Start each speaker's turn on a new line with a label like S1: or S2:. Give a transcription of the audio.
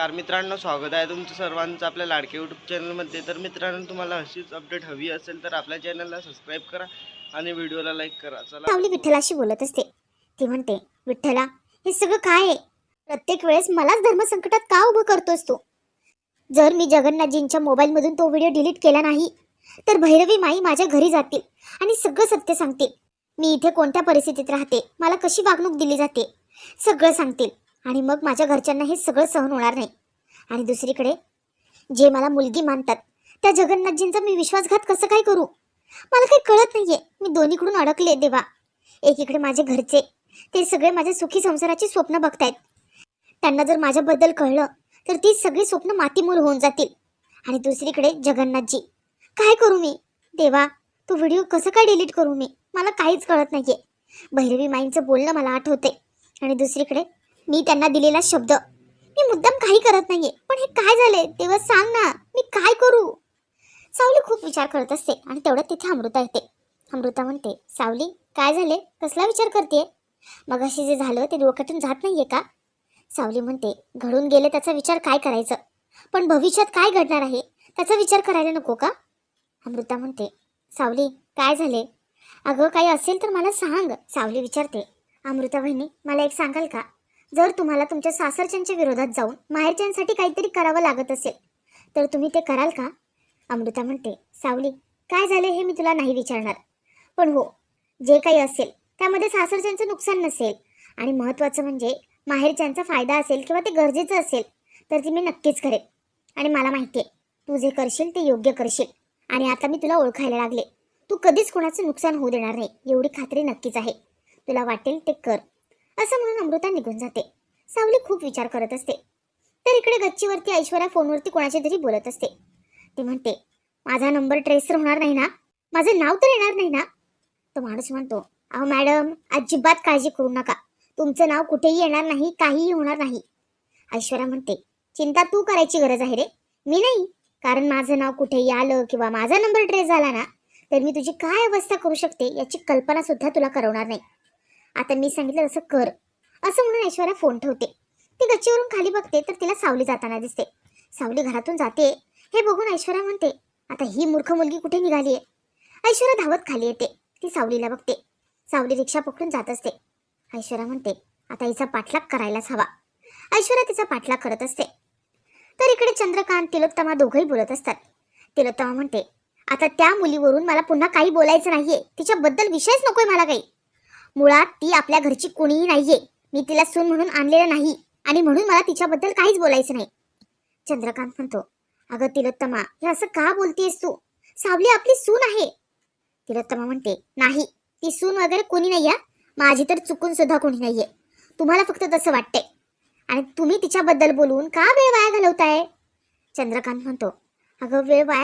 S1: नमस्कार मित्रांनो स्वागत आहे तुमचं सर्वांचं आपल्या लाडके यूट्यूब चॅनलमध्ये तर मित्रांनो तुम्हाला अशीच अपडेट हवी असेल तर आपल्या चॅनलला सबस्क्राईब करा आणि व्हिडिओला लाईक करा. चला.
S2: सावली विठ्ठलाशी बोलत असते. ती म्हणते विठ्ठला हे सगळं काय आहे? प्रत्येक वेळेस मलाच धर्मसंकटात का उभं करतोस तू? जर मी जगन्नाथजींच्या मोबाईलमधून तो व्हिडिओ डिलीट केला नाही तर भैरवी माई माझ्या घरी जातील आणि सगळं सत्य सांगतील. मी इथे कोणत्या परिस्थितीत राहते? मला कशी वागणूक दिली जाते? सगळं सांगतील. आणि मग माझ्या घरच्यांना हे सगळं सहन होणार नाही. आणि दुसरीकडे जे मला मुलगी मानतात त्या जगन्नाथजींचा मी विश्वासघात कसं काय करू? मला काही कळत नाहीये. मी दोन्हीकडून अडकले देवा. एकीकडे माझे घरचे ते सगळे माझ्या सुखी संसाराची स्वप्न बघतायत. त्यांना जर माझ्याबद्दल कळलं तर ती सगळी स्वप्न मातीमूल होऊन जातील. आणि दुसरीकडे जगन्नाथजी काय करू मी? देवा तो व्हिडिओ कसं काय डिलीट करू मी? मला काहीच कळत नाहीये. भैरवी माईंचं बोलणं मला आठवते आणि दुसरीकडे मी त्यांना दिलेला शब्द. मी मुद्दाम काही करत नाहीये. पण हे काय झाले तेव्हा सांग ना. मी काय करू? सावली खूप विचार करत असते आणि तेवढ्यात तिथे अमृता येते. अमृता म्हणते सावली काय झाले कसला विचार करते मग अशी जे झालं ते डोक्यातून जात नाहीये का? सावली म्हणते घडून गेले त्याचा विचार काय करायचं? पण भविष्यात काय घडणार आहे? त्याचा विचार करायला नको का? अमृता म्हणते सावली काय झाले अगं काही असेल तर मला सांग. सावली विचारते अमृता बहिणी मला एक सांगाल का? जर तुम्हाला तुमच्या सासरच्यांच्या विरोधात जाऊन माहेरच्यांसाठी काहीतरी करावं लागत असेल तर तुम्ही ते कराल का? अमृता म्हणते सावली काय झाले हे मी तुला नाही विचारणार. पण हो जे काही असेल त्यामध्ये सासरच्यांचं नुकसान नसेल. आणि महत्त्वाचं म्हणजे माहेरच्यांचा फायदा असेल किंवा ते गरजेचं असेल तर ती मी नक्कीच करेन. आणि मला माहिती आहे तू जे करशील ते योग्य करशील. आणि आता मी तुला ओळखायला लागले. तू कधीच कोणाचं नुकसान होऊ देणार नाही एवढी खात्री नक्कीच आहे. तुला वाटेल ते कर. असं म्हणून अमृता निघून जाते. सावली खूप विचार करत असते. तर इकडे गच्चीवरती ऐश्वर्या फोनवरती कोणाच्या तरी बोलत असते. ती म्हणते माझा नंबर ट्रेस तर होणार नाही ना? माझं नाव तर येणार नाही ना? तो माणूस म्हणतो अहो मॅडम अजिबात काळजी करू नका. तुमचं नाव कुठेही येणार नाही काहीही होणार नाही. ऐश्वर्या म्हणते चिंता तू करायची गरज आहे रे. मी नाही. कारण माझं नाव कुठेही आलं किंवा माझा नंबर ट्रेस झाला ना तर मी तुझी काय अवस्था करू शकते याची कल्पना सुद्धा तुला करवणार नाही. आता मी सांगितलं तसं कर. असं म्हणून ऐश्वर्या फोन ठेवते. ती गच्चीवरून खाली बघते तर तिला सावली जाताना दिसते. सावली घरातून जाते. हे बघून ऐश्वर्या म्हणते आता ही मूर्ख मुलगी कुठे निघाली आहे ऐश्वर्या धावत खाली येते. ती सावलीला बघते. सावली रिक्षा पकडून जात असते. ऐश्वर्या म्हणते आता हिचा पाठलाग करायलाच हवा. ऐश्वर्या तिचा पाठलाग करत असते. तर इकडे चंद्रकांत तिलोत्तमा दोघंही बोलत असतात. तिलोत्तमा म्हणते आता त्या मुलीवरून मला पुन्हा काही बोलायचं नाहीये. तिच्याबद्दल विषयच नकोय मला काही. मुळात ती आपल्या घरची कोणीही नाहीये. मी तिला सून म्हणून आणलेलं नाही आणि म्हणून मला तिच्याबद्दल काहीच बोलायचं नाही. चंद्रकांत म्हणतो अगं तिलोत्तमा हे असं का बोलतेस तू? सावली आपली सून आहे. तिलोत्तमा म्हणते नाही ती सून वगैरे कोणी नाही माझी तर चुकून सुद्धा कोणी नाहीये. तुम्हाला फक्त तसं वाटतंय. आणि तुम्ही तिच्याबद्दल बोलून का वेळ वाया घालवताय? चंद्रकांत म्हणतो अगं वेळ वाया